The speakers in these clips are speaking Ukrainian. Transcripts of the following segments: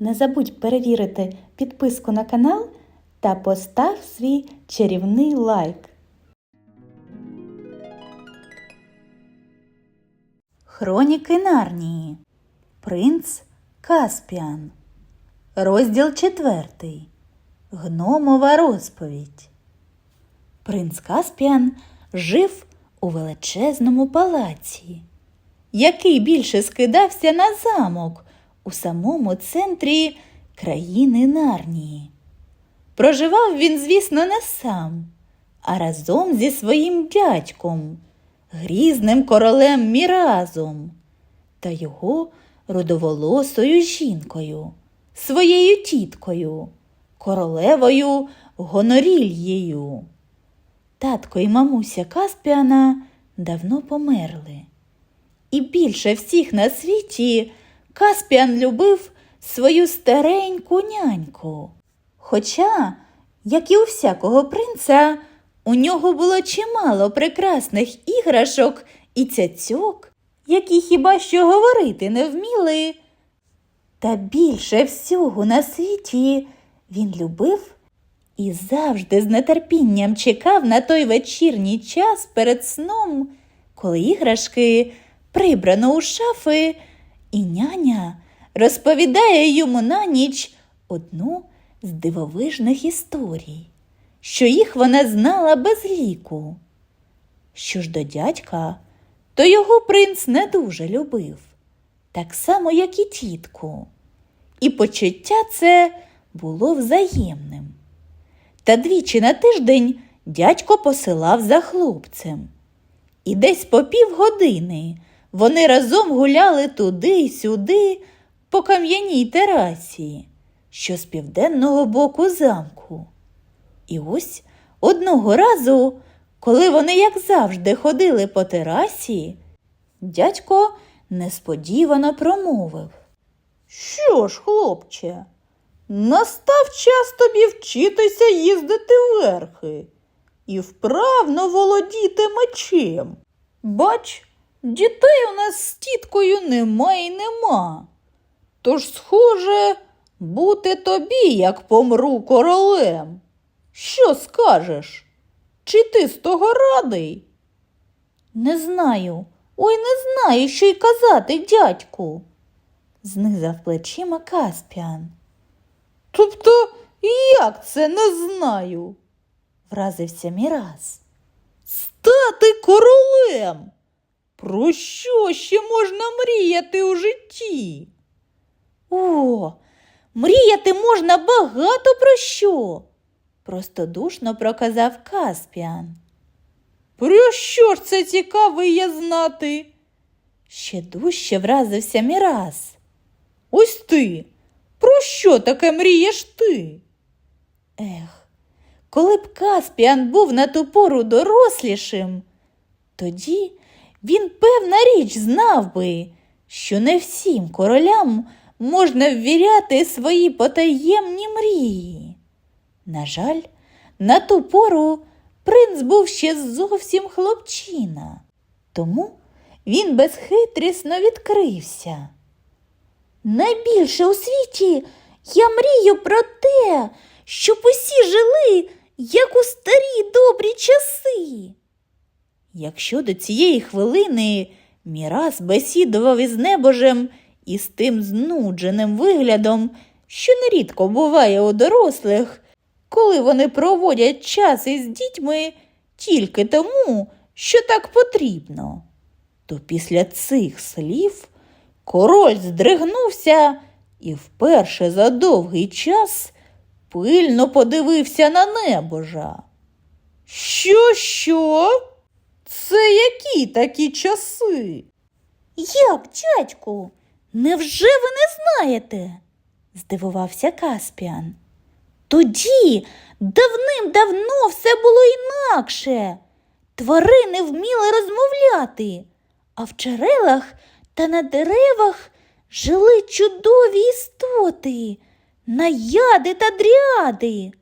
Не забудь перевірити підписку на канал та постав свій чарівний лайк. Хроніки Нарнії. Принц Каспіан. Розділ четвертий. Гномова розповідь. Принц Каспіан жив у величезному палаці, який більше скидався на замок у самому центрі країни Нарнії. Проживав він, звісно, не сам, а разом зі своїм дядьком, грізним королем Міразом та його родоволосою жінкою, своєю тіткою, королевою Гонорільєю. Татко і мамуся Каспіана давно померли. І більше всіх на світі Каспіан любив свою стареньку няньку. Хоча, як і у всякого принца, у нього було чимало прекрасних іграшок і цяцьок, які хіба що говорити не вміли. Та більше всього на світі він любив і завжди з нетерпінням чекав на той вечірній час перед сном, коли іграшки прибрано у шафи, і няня розповідає йому на ніч одну з дивовижних історій, що їх вона знала без ліку. Що ж до дядька, то його принц не дуже любив, так само, як і тітку, і почуття це було взаємним. Та двічі на тиждень дядько посилав за хлопцем. І десь по півгодини вони разом гуляли туди й сюди по кам'яній терасі, що з південного боку замку. І ось одного разу, коли вони, як завжди, ходили по терасі, дядько несподівано промовив. Що ж, хлопче, настав час тобі вчитися їздити верхи і вправно володіти мечем. Бач, дітей у нас з тіткою нема і нема. Тож, схоже, бути тобі, як помру королем. Що скажеш? Чи ти з того радий? Не знаю. Ой, не знаю, що й казати, дядьку, знизав плечима Каспіан. Тобто, як це не знаю? вразився Міраз. Стати королем. Про що ще можна мріяти у житті? О, мріяти можна багато про що, простодушно проказав Каспіан. Про що ж це цікаво є знати? Ще дужче вразився Міраз. Ось ти. Про що таке мрієш ти? Ех, коли б Каспіан був на ту пору дорослішим, тоді він, певна річ, знав би, що не всім королям можна ввіряти свої потаємні мрії. На жаль, на ту пору принц був ще зовсім хлопчина, тому він безхитрісно відкрився. Найбільше у світі я мрію про те, щоб усі жили, як у старі добрі часи. Якщо до цієї хвилини Мірас бесідував із небожем і з тим знудженим виглядом, що нерідко буває у дорослих, коли вони проводять час із дітьми тільки тому, що так потрібно, то після цих слів король здригнувся і вперше за довгий час пильно подивився на небожа. Що, що? Це які такі часи? Як, дядьку, невже ви не знаєте? здивувався Каспіан. Тоді давним-давно все було інакше. Тварини вміли розмовляти, а в джерелах та на деревах жили чудові істоти, наяди та дріади.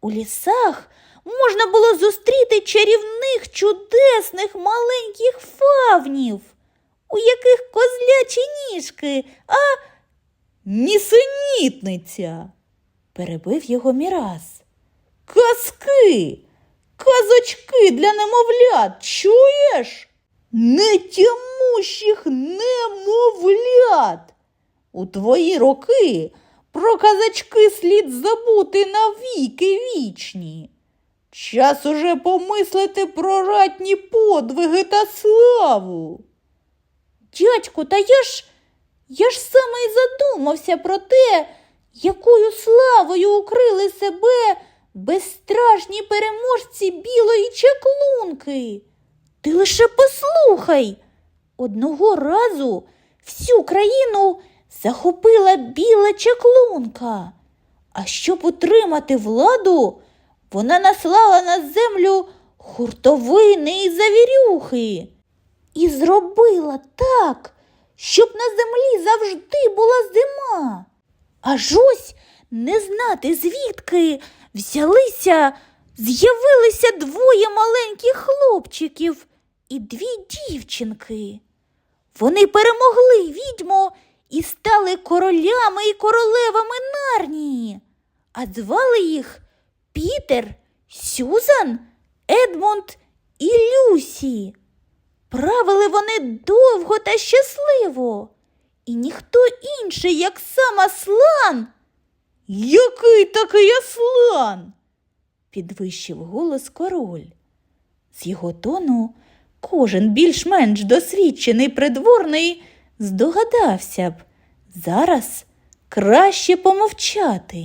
У лісах можна було зустріти чарівних чудесних маленьких фавнів, у яких козлячі ніжки, а Нісенітниця, перебив його Міраз. Казки, казочки для немовлят, чуєш? Нетямущих немовлят. У твої роки про казачки слід забути навіки вічні. Час уже помислити про ратні подвиги та славу. Дядьку, та я ж я ж саме й задумався про те, якою славою укрили себе безстрашні переможці білої чаклунки. Ти лише послухай. Одного разу всю країну захопила біла чаклунка. А щоб утримати владу, вона наслала на землю хуртовини і завірюхи. І зробила так, щоб на землі завжди була зима. Аж ось не знати звідки взялися, з'явилися двоє маленьких хлопчиків і дві дівчинки. Вони перемогли відьму і стали королями і королевами Нарнії, а звали їх Пітер, Сюзан, Едмунд і Люсі. Правили вони довго та щасливо, і ніхто інший, як сам Аслан. Який такий Аслан? підвищив голос король. З його тону кожен більш-менш досвідчений придворний здогадався б, зараз краще помовчати.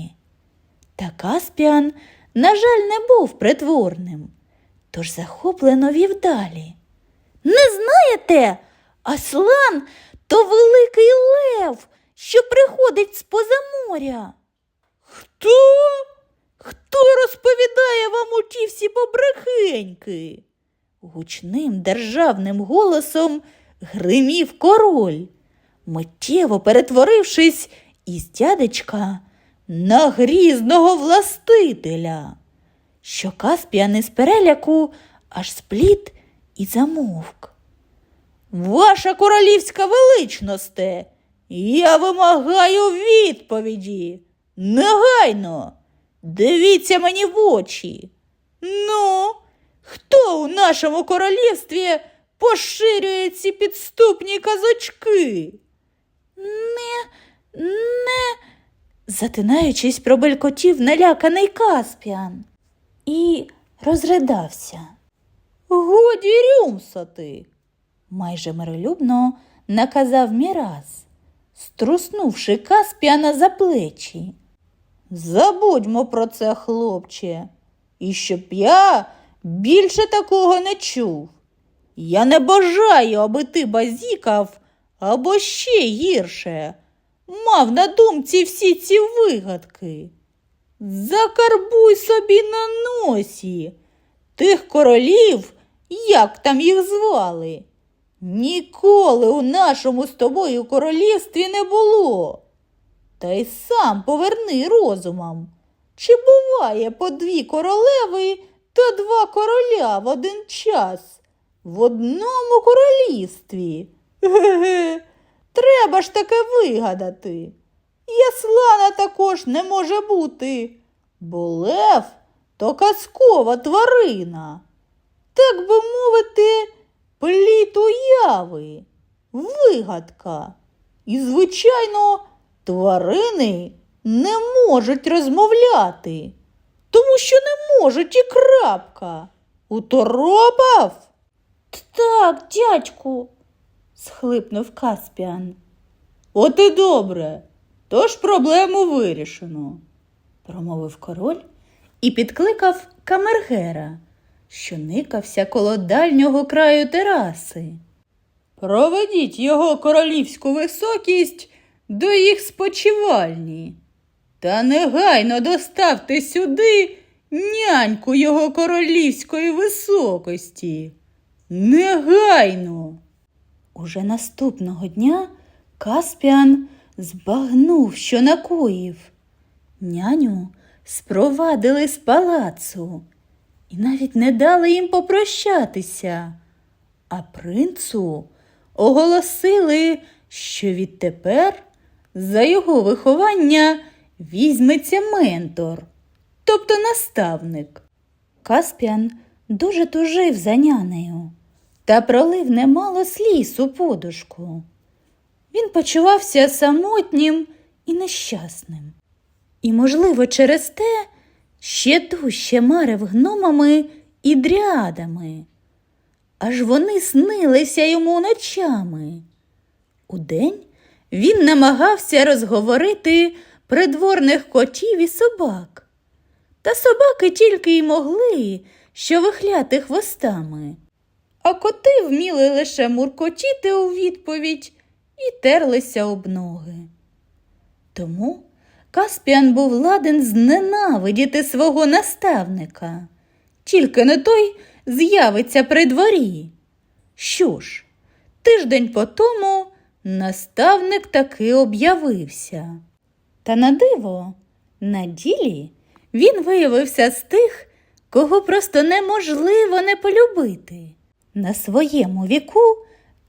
Та Каспіан, на жаль, не був притворним, тож захоплено вів далі. Не знаєте, Аслан то великий лев, що приходить з-поза моря. Хто? Хто розповідає вам у ті всі побрехеньки? Гучним державним голосом гримів король, миттєво перетворившись із дядечка на грізного властителя, що Каспіан із переляку аж спліт і замовк. Ваша королівська величносте, я вимагаю відповіді. Негайно. Дивіться мені в очі. Ну, хто у нашому королівстві поширює ці підступні казочки? Не, не, затинаючись, пробелькотів наляканий Каспіан і розридався. Годі рюмсати, майже миролюбно наказав Міраз, струснувши Каспіана за плечі. Забудьмо про це, хлопче, і щоб я більше такого не чув. Я не бажаю, аби ти базікав або ще гірше, мав на думці всі ці вигадки. Закарбуй собі на носі тих королів, як там їх звали. Ніколи у нашому з тобою королівстві не було. Та й сам поверни розумом. Чи буває по дві королеви та два короля в один час в одному королівстві? Ге-ге, треба ж таке вигадати. Яслана також не може бути, бо лев то казкова тварина. Так би мовити, пліт уяви, вигадка. І, звичайно, тварини не можуть розмовляти, тому що не можуть і крапка. Уторопав? Так, дядьку, схлипнув Каспіан. От і добре, тож проблему вирішено, промовив король і підкликав камергера, що никався коло дальнього краю тераси. Проведіть його королівську високість до їх спочивальні. Та негайно доставте сюди няньку його королівської високості. Негайно. Уже наступного дня Каспіан збагнув, що накоїв. Няню спровадили з палацу і навіть не дали їм попрощатися, а принцу оголосили, що відтепер за його виховання візьметься ментор, тобто наставник. Каспіан дуже тужив за нянею та пролив немало сліз у подушку. Він почувався самотнім і нещасним. І, можливо, через те ще дужче марив гномами і дрядами. Аж вони снилися йому ночами. Удень він намагався розговорити придворних котів і собак. Та собаки тільки й могли, що вихляти хвостами. А коти вміли лише муркотіти у відповідь і терлися об ноги. Тому Каспіан був ладен зненавидіти свого наставника, тільки не той з'явиться при дворі. Що ж, тиждень по тому наставник таки об'явився. Та на диво, на ділі він виявився з тих, кого просто неможливо не полюбити. На своєму віку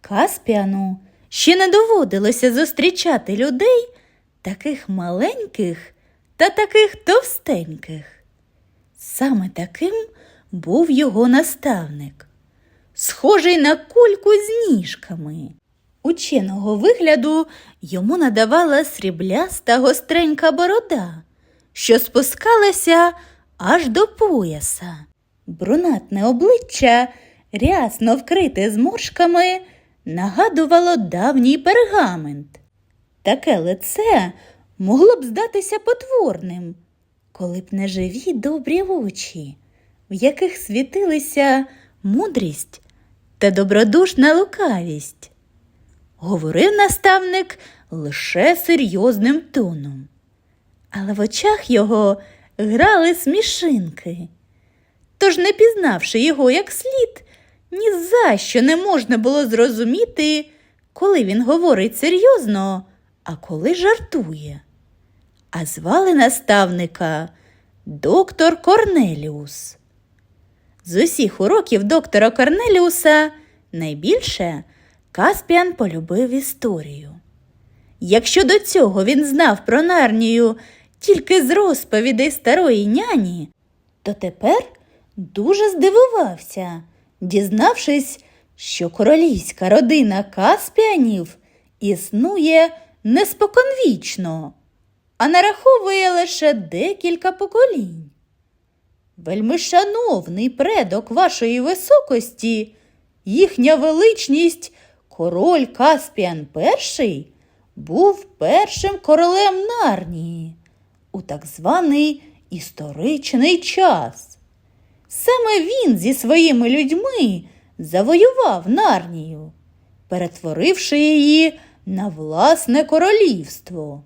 Каспіану ще не доводилося зустрічати людей таких маленьких та таких товстеньких. Саме таким був його наставник, схожий на кульку з ніжками. Ученого вигляду йому надавала срібляста гостренька борода, що спускалася аж до пояса. Брунатне обличчя, рясно вкрите зморшками, нагадувало давній пергамент. Таке лице могло б здатися потворним, коли б не живі добрі очі, в яких світилися мудрість та добродушна лукавість. Говорив наставник лише серйозним тоном, але в очах його грали смішинки. Тож, не пізнавши його як слід, ні за що не можна було зрозуміти, коли він говорить серйозно, а коли жартує. А звали наставника доктор Корнеліус. З усіх уроків доктора Корнеліуса найбільше Каспіан полюбив історію. Якщо до цього він знав про Нарнію тільки з розповідей старої няні, то тепер дуже здивувався, дізнавшись, що королівська родина Каспіанів існує неспоконвічно, а нараховує лише декілька поколінь. Вельми шановний предок вашої високості, їхня величність, король Каспіан І був першим королем Нарнії у так званий історичний час. Саме він зі своїми людьми завоював Нарнію, перетворивши її на власне королівство.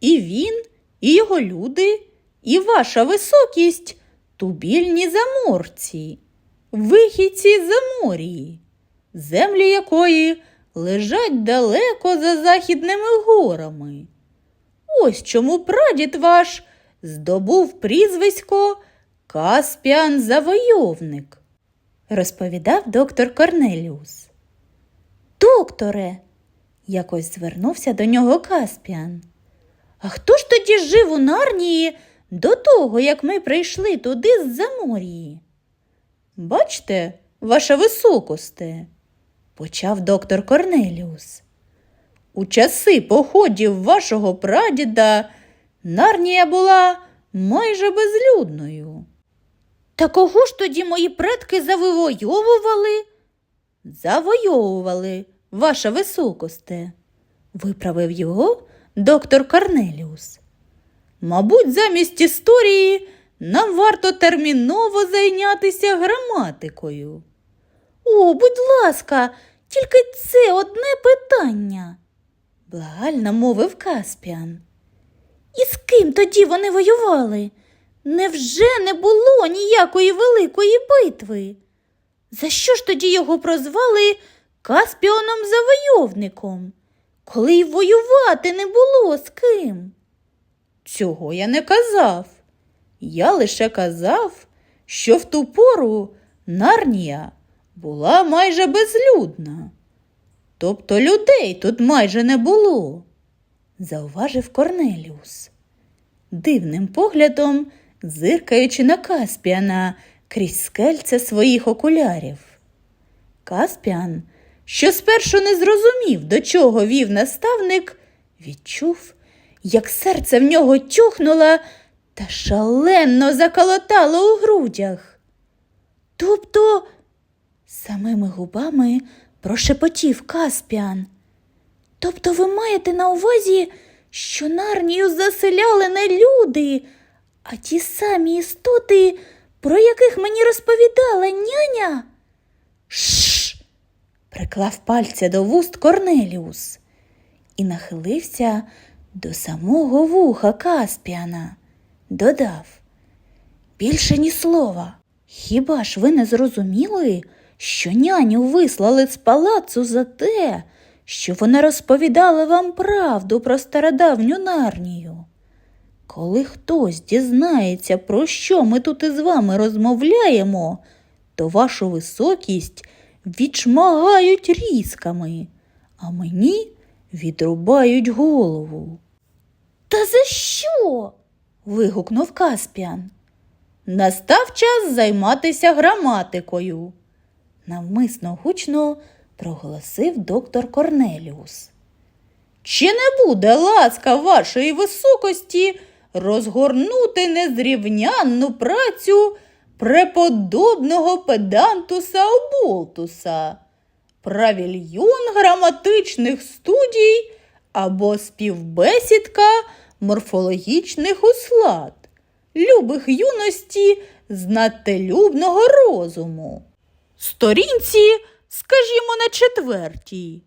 І він, і його люди, і ваша високість тубільні заморці, вихідці з морії, землі якої лежать далеко за західними горами. Ось чому прадід ваш здобув прізвисько Каспіан Завойовник, розповідав доктор Корнеліус. Докторе, якось звернувся до нього Каспіан. А хто ж тоді жив у Нарнії до того, як ми прийшли туди з Заморії? Бачте, ваша високосте, почав доктор Корнеліус. У часи походів вашого прадіда Нарнія була майже безлюдною. Та кого ж тоді мої предки завойовували? Завойовували, ваша високосте, виправив його доктор Корнеліус. Мабуть, замість історії нам варто терміново зайнятися граматикою. О, будь ласка, тільки це одне питання, благально мовив Каспіан. І з ким тоді вони воювали? Невже не було ніякої великої битви? За що ж тоді його прозвали Каспіоном завойовником, коли й воювати не було з ким? Цього я не казав. Я лише казав, що в ту пору Нарнія була майже безлюдна. Тобто людей тут майже не було. зауважив Корнеліус. Дивним поглядом зиркаючи на Каспіана крізь скельця своїх окулярів. Каспіан, що спершу не зрозумів, до чого вів наставник, відчув, як серце в нього тюхнуло та шалено заколотало у грудях. Тобто, самими губами прошепотів Каспіан. Тобто ви маєте на увазі, що Нарнію заселяли не люди, а ті самі істоти, про яких мені розповідала няня? Шш. приклав пальця до вуст Корнеліус і нахилився до самого вуха Каспіана. Додав більше ні слова. Хіба ж ви не зрозуміли, що няню вислали з палацу за те, що вона розповідала вам правду про стародавню нарнію? Коли хтось дізнається, про що ми тут із вами розмовляємо, то вашу високість відшмагають різками, а мені відрубають голову. Та за що? вигукнув Каспіан. Настав час займатися граматикою, навмисно гучно проголосив доктор Корнеліус. Чи не буде ласка вашої високості розгорнути незрівнянну працю преподобного педантуса Оболтуса, правільйон граматичних студій або співбесідка морфологічних услад, любих юності знателюбного розуму? Сторінці, скажімо, на четвертій.